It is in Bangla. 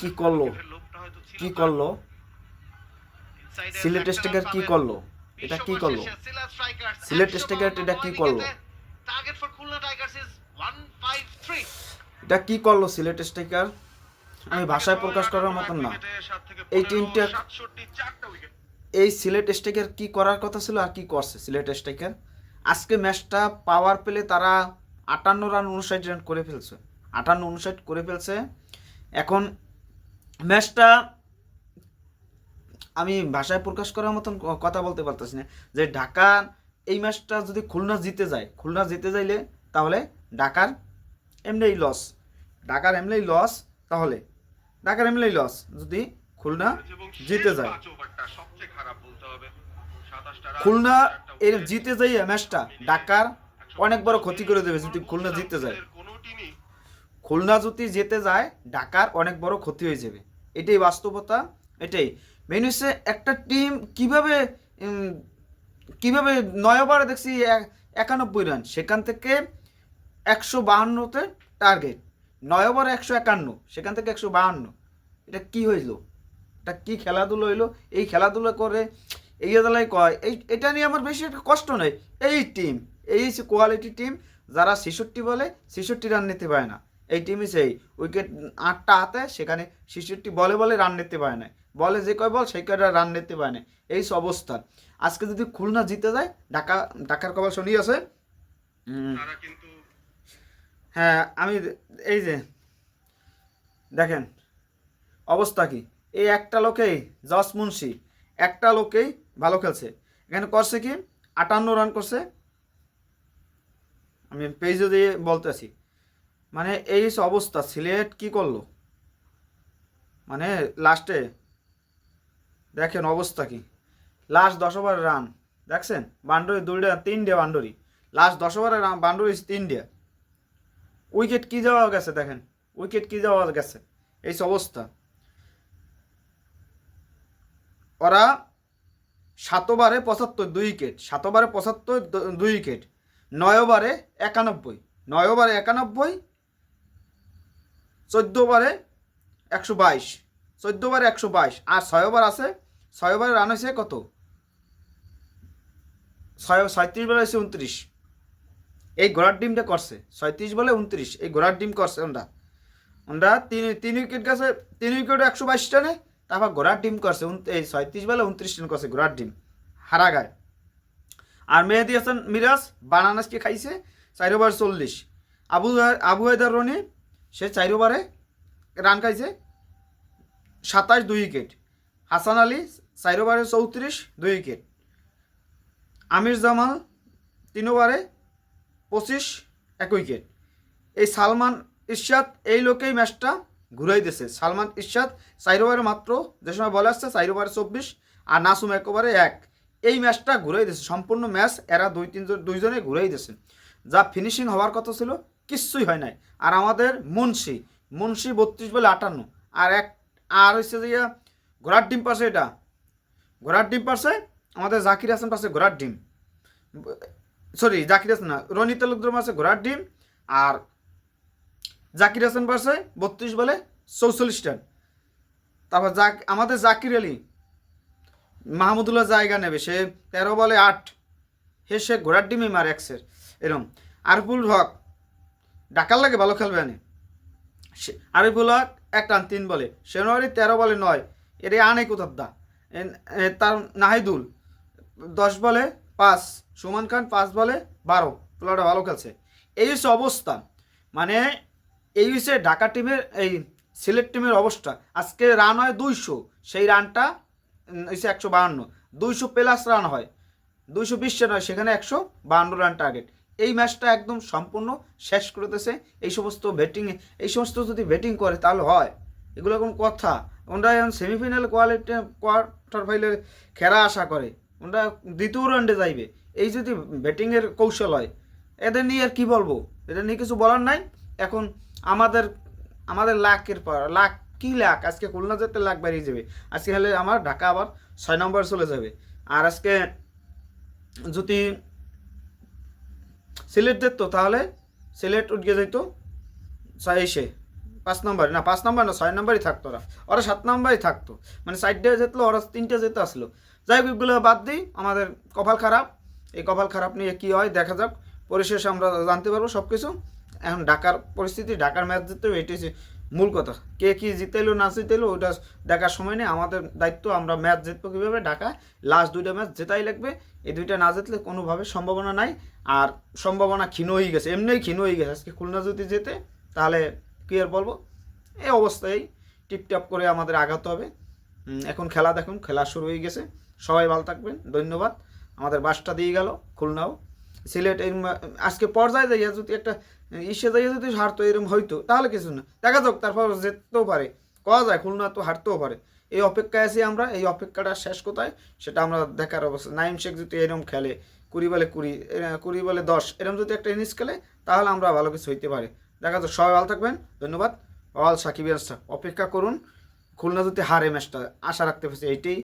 কি করল? কি করল? সিলেট স্টেকার কি করল? এটা কি করল? সিলেট স্ট্রাইকার্স সিলেট 152 স্টেকার এটা কি করল? উইকেটে। Target for Khulna Tigers is 153 এটা কি করল সিলেট স্ট্রাইকার আমি ভাষায় প্রকাশ করার মতন না। এই টিমটা- এই সিলেট স্ট্রাইকার কি করার কথা ছিল আর কি করছে সিলেট স্ট্রাইকার আজকে ম্যাচটা পাওয়ার পেলে তারা আটান্ন রান উনষাট রান করে ফেলছে। আটান্ন উনষাট করে ফেলছে। এখন ম্যাচটা আমি ভাষায় প্রকাশ করার মতন কথা বলতে পারতেছি না। যে ঢাকা এই ম্যাচটা যদি খুলনা জিতে যায়, খুলনা জিতে যাইলে তাহলে ঢাকার এমনিই লস ঢাকার এমনিই লস তাহলে ঢাকার এমনিই লস যদি খুলনা জিতে যায়। খুলনা এর জিতে যাই ম্যাচটা ঢাকার অনেক বড় ক্ষতি করে দেবে যদি খুলনা জিতে যায়। খুলনা যদি যেতে যায়, ঢাকার অনেক বড় ক্ষতি হয়ে যাবে। এটাই বাস্তবতা, এটাই। মেন হচ্ছে একটা টিম কীভাবে কীভাবে নয় ওভারে দেখছি একানব্বই রান সেখান থেকে একশো বাহান্নতে টার্গেট নয় ওভারে একশো একান্ন, সেখান থেকে একশো বাহান্ন। এটা কি হইল? এটা কি খেলাধুলো হইল? এই খেলাধুলো করে এই বেলায় কয়, এই, এটা নিয়ে আমার বেশি একটা কষ্ট নেই। এই টিম এই কোয়ালিটি টিম যারা ছেষট্টি বলে, ছেষট্টি রান নিতে পারে না। এই টিমই সেই। উইকেট আটটা হাতে সেখানে ছেষট্টি বলে বলে রান নিতে পারে না। বলে যে কয় বল সেই কয়টা রান নিতে পারে না। এই সব অবস্থা। আজকে যদি খুলনা জিতে যায় ঢাকা ঢাকার কপাল শনি আছে। হ্যাঁ আমি এই যে দেখেন অবস্থা কি? এই একটা লোকেই জস মুন্সি একটা লোকেই ভালো খেলছে। এখানে করছে কি? আটান্ন রান করছে। আমি পেজে দিয়ে বলতেছি। মানে এই অবস্থা, সিলেট কি করল? মানে লাস্টে দেখেন অবস্থা কি। লাস্ট দশ ওভার রান দেখছেন? বান্ডরি দুইটা, তিনটে বান্ডরি। লাস্ট দশ ওভারে রান বান্ডরি তিনটে। উইকেট কি যাওয়া গেছে দেখেন? উইকেট কি যাওয়া গেছে? এই অবস্থা। ওরা সাত ওভারে পঁচাত্তর, দুই উইকেট সাত ওভারে পঁচাত্তর দুই উইকেট নয় ওভারে একানব্বই। নয় ওভারে একানব্বই চোদ্দ ওভারে একশো বাইশ। চোদ্দ ওভারে একশো বাইশ। আর ছয় ওভার আছে ছয় ওভারে রান হয়েছে কত? ছয় ছয়ত্রিশ বলে হয়েছে উনত্রিশ এই ঘোড়ার ডিমটা করছে ছয়ত্রিশ বলে উনত্রিশ এই ঘোড়ার ডিম করছে ওরা ওরা তিন তিন উইকেট গেছে, তিন উইকেট একশো বাইশ রানে, তারপর ঘোড়ার ডিম করছে এই ছয়ত্রিশ বলে উনত্রিশ রান করছে ঘোড়ার ডিম। হারা গায় আর মেহেদি হাসান মিরাজ বানানাসকে খাইছে চার ওভার চল্লিশ। আবু আবু হায়দার রনি সে চার ওভারে রান খাইছে সাতাশ দুই উইকেট। হাসান আলী চার ওভারে চৌত্রিশ দুই উইকেট। আমির জামাল তিন ওভারে পঁচিশ এক উইকেট। এই সালমান ইরশাদ এই লোকেই ম্যাচটা ঘুরাই দিয়েছে সালমান ইরশাদ চার ওভারে মাত্র যে সময় বলে আসছে চার ওভারে চব্বিশ আর নাসুম এক ওভারে এক। এই ম্যাচটা ঘুরাই দিয়েছে সম্পূর্ণ ম্যাচ এরা দুই তিনজন দুইজনে ঘুরাই দিয়েছে যা ফিনিশিং হওয়ার কথা ছিল কিচ্ছুই হয় নাই। আর আমাদের মুন্সি মুন্সি বত্রিশ বলে আটান্ন। আর এক, আর হচ্ছে যে ঘোড়ার ডিম পাশে এটা। ঘোড়ার ডিম পাশে আমাদের জাকির হাসান পাশে ঘোড়ার ডিম। সরি, জাকির হাসান না, রনি তালুকদার পাশে ঘোড়ার ডিম। আর জাকির হাসান পাশে বত্রিশ বলে চৌচল্লিশ রান। তারপর জাক, আমাদের জাকির আলী, মাহমুদুল্লাহ জায়গা নেবে, সে তেরো বলে আট। হে সে ঘোড়ার ডিমই মারে একসের এরম। আরফুল হক ডাকার লাগে ভালো খেলবে আনে আরিফুল হক এক রান, তিন বলে। সেনারি তেরো বলে নয়। এর আনে কোথার দা? তার নাহিদুল। দশ বলে পাঁচ। সুমান খান পাঁচ বলে বারো। প্লেয়ারটা ভালো খেলছে। এই হচ্ছে অবস্থা। মানে এই হচ্ছে ঢাকা টিমের এই সিলেট টিমের অবস্থা। আজকে রান হয় দুইশো। সেই রানটা হচ্ছে একশো বাহান্ন। দুইশো প্লাস রান হয়। দুইশো বিশ রান হয়। সেখানে একশো বাহান্ন রান টার্গেট এই ম্যাচটা একদম সম্পূর্ণ শেষ করতেছে এই সমস্ত ব্যাটিং এই সমস্ত যদি ব্যাটিং করে তাহলে হয়। এগুলো কোন কথা। ওনারা এখন সেমিফাইনাল কোয়ালিটি কোয়ার্টার ফাইনালে খেলা আশা করে। ওনারা দ্বিতীয় রাউন্ডে যাইবে। এই যদি ব্যাটিংয়ের কৌশল হয়, এদের নিয়ে আর কী বলব? এদের নিয়ে কিছু বলার নাই। এখন আমাদের আমাদের লাখের পর লাখ কী লাখ আজকে খুলনা যেতে লাখ বেরিয়ে যাবে আজকে হলে আমার ঢাকা আবার ছয় নম্বর চলে যাবে। আর আজকে যদি সিলেট দেখতো তাহলে সিলেট উঠে যাইতো সাইশে পাঁচ নম্বর, না, পাঁচ নম্বর না, ছয় নম্বরই থাকতো ওরা। ওরা সাত নম্বরই থাকতো। মানে সাইডটা যেতলো, ওরা তিনটে যেতে আসলো। যাই হোক, এগুলো বাদ দিই। আমাদের কপাল খারাপ। এই কপাল খারাপ নিয়ে কী হয়, দেখা যাক। পরিশেষে আমরা জানতে পারব সব কিছু এখন ঢাকার পরিস্থিতি, ঢাকার ম্যাচ জিততে হচ্ছে মূল কথা। কে কী জিতেলো না জিতেলো ওটা দেখার সময় নেই। আমাদের দায়িত্ব, আমরা ম্যাচ জিতবো কীভাবে? ঢাকা লাস্ট দুইটা ম্যাচ জেতাই লাগবে। এই দুইটা না জিতলে কোনোভাবে সম্ভাবনা নাই। আর সম্ভাবনা ক্ষীণ হয়ে গেছে এমনিই ক্ষীণ হয়ে গেছে। আজকে খুলনা যদি জেতে, তাহলে কী আর বলব? এই অবস্থায় টিপটাপ করে আমাদের আঘাত হবে। এখন খেলা দেখুন, খেলা শুরু হয়ে গেছে। সবাই ভালো থাকবেন, ধন্যবাদ। আমাদের বাসটা দিয়ে গেল, খুলনাও। সিলেট এরম, আজকে পর্যায়ে যাইয়া যদি একটা, ইসে যাইয়া যদি হারতো এরকম হইতো, তাহলে কিছু না। দেখা যাক, তারপর যেতেও পারে। কওয়া যায়, খুলনা তো হারতেও পারে। এই অপেক্ষায় আছি আমরা, এই অপেক্ষাটা শেষ কোথায়? সেটা আমরা দেখার অবস্থা। নাইম শেখ যদি এরম খেলে, কুড়ি বলে কুড়ি কুড়ি বলে দশ, এরম যদি একটা ইনিংস খেলে, তাহলে আমরা ভালো কিছু হইতে পারে। দেখা যাক, সবাই ভালো থাকবেন। ধন্যবাদ। অল সাকিব অপেক্ষা করুন। খুলনা যদি হারে ম্যাচটা, আশা রাখতে পারছি, এইটাই।